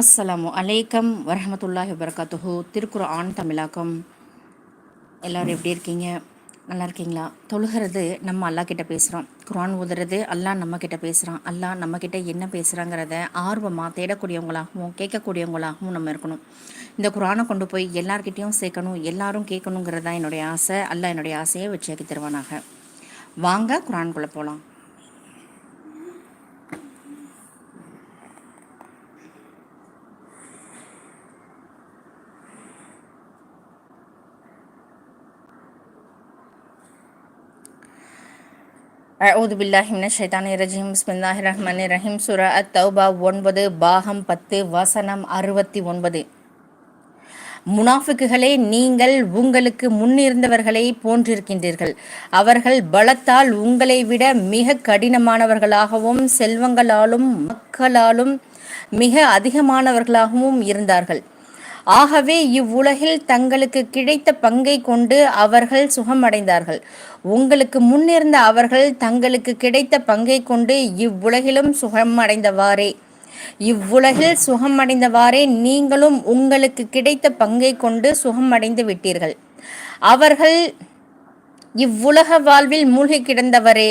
அஸ்ஸலாமு அலைக்கம் வரஹமத்துல்லாஹி வபரகாத்துஹு. திருக்குர்ஆன் தமிழாக்கம். எல்லோரும் எப்படி இருக்கீங்க? நல்லா இருக்கீங்களா? தொழுகிறது நம்ம அல்லா கிட்ட பேசுகிறோம் குரான் ஊதுறது அல்லாஹ் நம்ம கிட்ட பேசுகிறான் அல்லாஹ் நம்ம கிட்ட என்ன பேசுகிறாங்கிறத ஆர்வமாக தேடக்கூடியவங்களாகவும் கேட்கக்கூடியவங்களாகவும் நம்ம இருக்கணும். இந்த குரானை கொண்டு போய் எல்லார்கிட்டேயும் சேர்க்கணும் எல்லாரும் கேட்கணுங்கிறது தான் என்னுடைய ஆசை. அல்லாஹ் என்னுடைய ஆசையை வச்சு தருவானாக. வாங்க குரான்குள்ளே போகலாம் அவுது ஷைதானி ஷைத்தானி ரஜீம் பிஸ்மில்லாஹி ரஹ்மான் ரஹீம். சுரா அத் தௌபா ஒன்பது பாகம் பத்து வசனம் அறுபத்தி ஒன்பது. முனாஃபிக்குகளே நீங்கள் உங்களுக்கு முன்னிருந்தவர்களை போன்றிருக்கின்றீர்கள். அவர்கள் பலத்தால் உங்களை விட மிக கடினமானவர்களாகவும் செல்வங்களாலும் மக்களாலும் மிக அதிகமானவர்களாகவும் இருந்தார்கள். ஆகவே இவ்வுலகில் தங்களுக்கு கிடைத்த பங்கை கொண்டு அவர்கள் சுகமடைந்தார்கள். உங்களுக்கு முன்னிருந்த அவர்கள் தங்களுக்கு கிடைத்த பங்கை கொண்டு இவ்வுலகிலும் சுகமடைந்தவாறே. இவ்வுலகில் சுகமடைந்தவாறே நீங்களும் உங்களுக்கு கிடைத்த பங்கை கொண்டு சுகமடைந்து விட்டீர்கள். அவர்கள் இவ்வுலக வாழ்வில் மூழ்கி கிடந்தவரே.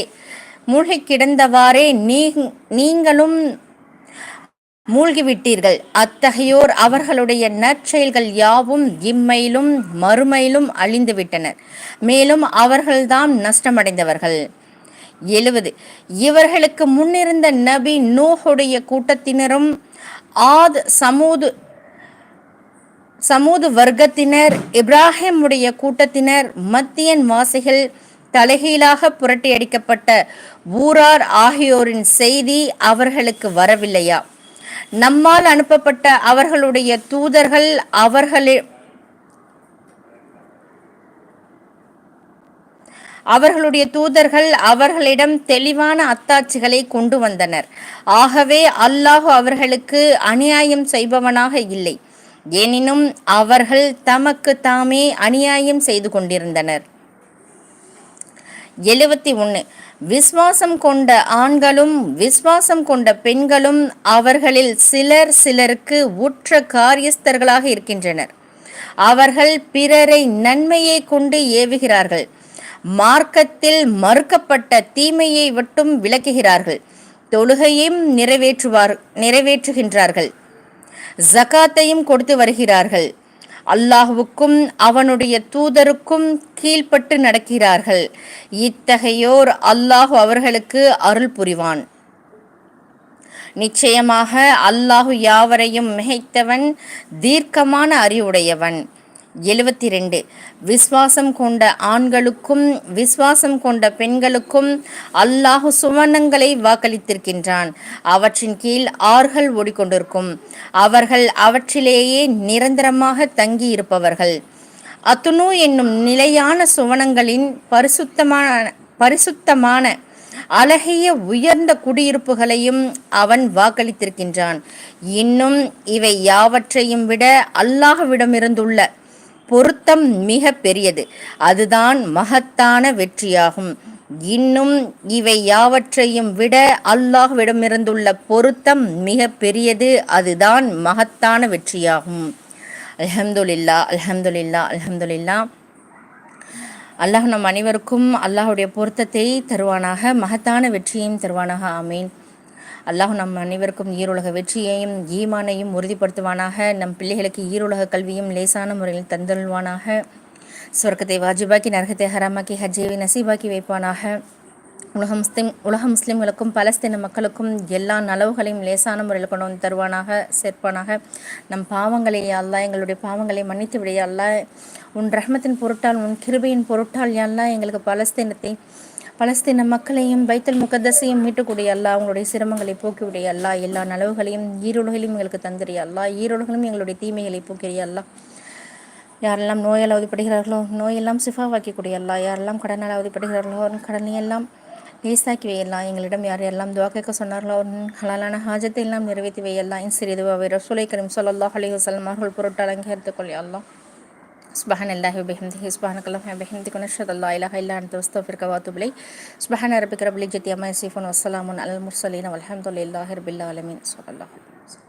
மூழ்கி கிடந்தவாறே நீ நீங்களும் மூழ்கிவிட்டீர்கள். அத்தகையோர் அவர்களுடைய நற்செயல்கள் யாவும் இம்மையிலும் மறுமையிலும் அழிந்துவிட்டனர். மேலும் அவர்கள்தான் நஷ்டமடைந்தவர்கள். எழுவது. இவர்களுக்கு முன்னிருந்த நபி நூஹுடைய கூட்டத்தினரும் ஆத் சமூது சமூது வர்க்கத்தினர் இப்ராஹிமுடைய கூட்டத்தினர் மத்தியன் வாசிகள் தலைகீழாக புரட்டியடிக்கப்பட்ட ஊரார் ஆகியோரின் செய்தி அவர்களுக்கு வரவில்லையா? நம்மால் அனுப்பப்பட்ட அவர்களுடைய தூதர்கள் அவர்களே அவர்களுடைய தூதர்கள் அவர்களிடம் தெளிவான அத்தாட்சிகளை கொண்டு வந்தனர். ஆகவே அல்லாஹு அவர்களுக்கு அநியாயம் செய்பவனாக இல்லை. எனினும் அவர்கள் தமக்கு தாமே அநியாயம் செய்து கொண்டிருந்தனர். எழுபத்தி ஒன்று விஸ்வாசம் கொண்ட ஆண்களும் விஸ்வாசம் கொண்ட பெண்களும் அவர்களில் சிலர் சிலருக்கு உற்ற காரியஸ்தர்களாக இருக்கின்றனர். அவர்கள் பிறரை நன்மையை கொண்டு ஏவுகிறார்கள். மார்க்கத்தில் மறுக்கப்பட்ட தீமையை விட்டும் விளக்குகிறார்கள். தொழுகையும் நிறைவேற்றுவார் நிறைவேற்றுகின்றார்கள். ஜகாத்தையும் கொடுத்து வருகிறார்கள். அல்லாஹுவுக்கும் அவனுடைய தூதருக்கும் கீழ்ப்பட்டு நடக்கிறார்கள். இத்தகையோர் அல்லாஹு அவர்களுக்கு அருள் புரிவான். நிச்சயமாக அல்லாஹு யாவரையும் மிகைத்தவன் தீர்க்கமான அறிவுடையவன். எழுபத்தி ரெண்டு விஸ்வாசம் கொண்ட ஆண்களுக்கும் விஸ்வாசம் கொண்ட பெண்களுக்கும் அல்லாஹு சுவனங்களை வாக்களித்திருக்கின்றான். அவற்றின் கீழ் ஆறுகள் ஓடிக்கொண்டிருக்கும். அவர்கள் அவற்றிலேயே நிரந்தரமாக தங்கியிருப்பவர்கள். அத்துணு என்னும் நிலையான சுவனங்களின் பரிசுத்தமான பரிசுத்தமான அழகிய உயர்ந்த குடியிருப்புகளையும் அவன் வாக்களித்திருக்கின்றான். இன்னும் இவை யாவற்றையும் விட அல்லாஹ்விடமிருந்துள்ள பொருத்தம் மிக பெரியது அதுதான் மகத்தான வெற்றியாகும். இன்னும் இவை யாவற்றையும் விட அல்லாஹ்விடமிருந்துள்ள பொருத்தம் மிக பெரியது அதுதான் மகத்தான வெற்றியாகும். அலமதுல்லா அலமதுல்லா அலமதுல்லா அல்லாஹ் நம் அனைவருக்கும் அல்லாஹுடைய பொருத்தத்தை தருவானாக மகத்தான வெற்றியையும் தருவானாக. ஆமீன். அல்லாஹ் நம் அனைவருக்கும் ஈருலக வெற்றியையும் ஈமானையும் உறுதிப்படுத்துவானாக. நம் பிள்ளைகளுக்கு ஈருலக கல்வியும் லேசான முறையில் தந்தல்வானாக சொர்க்கத்தை வாஜிபாக்கி நரகத்தை ஹராமாக்கி ஹஜேவி நசீபாக்கி வைப்பானாக. உலக முஸ்லிம் உலக முஸ்லிம்களுக்கும் பலஸ்தீன மக்களுக்கும் எல்லா நலவுகளையும் லேசான முறையில் கொண்டு வந்து தருவானாக சேர்ப்பானாக. நம் பாவங்களை அல்லா எங்களுடைய பாவங்களை மன்னித்து விடைய அல்லா உன் ரஹ்மத்தின் பொருட்டால் உன் கிருபையின் பொருட்டால் அல்லா எங்களுக்கு பலஸ்தீனத்தை பலஸ்தீன மக்களையும் பைத்தல் முகதசையும் மீட்டக்கூடிய அல்லா அவங்களுடைய சிரமங்களை போக்கிவிடைய அல்லா எல்லா நலவுகளையும் ஈரோடுகளையும் எங்களுக்கு தந்திரிய அல்லா ஈரோடுகளும் எங்களுடைய தீமைகளை போக்கிறிய அல்லா யாரெல்லாம் நோயால் அவதிப்படுகிறார்களோ நோயெல்லாம் சிஃபாவாக்கக்கூடிய அல்லா யாரெல்லாம் கடனால் அவதிப்படுகிறார்களோ கடனையெல்லாம் லேசாக்கி வையல்லாம் எங்களிடம் யார் எல்லாம் துவா கேட்க சொன்னார்களோ ஹலாலான ஹாஜத்தை எல்லாம் நிறைவேற்றி வையல்லாம் சிறிதுவாக ரசூலை கரீம் சொல்லல்லா அலி வசல்லம் அவர்கள் பொருட்டால் அங்கீகரித்துக் கொள்ளையல்லாம் سبحان الله وبحمده. سبحانك اللهم وبحمدك. ونشهد أن لا إله إلا أنت استغفرك وأتوب إليك. سبحان ربك رب العزة عما يصفون وسلام على المرسلين والحمد لله رب العالمين. صلى الله عليه وسلم.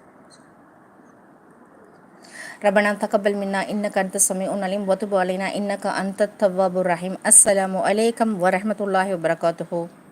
ربنا تقبل منا. إنك أنت السميع العليم. وتب علينا. إنك أنت التواب الرحيم. السلام عليكم ورحمة الله وبركاته.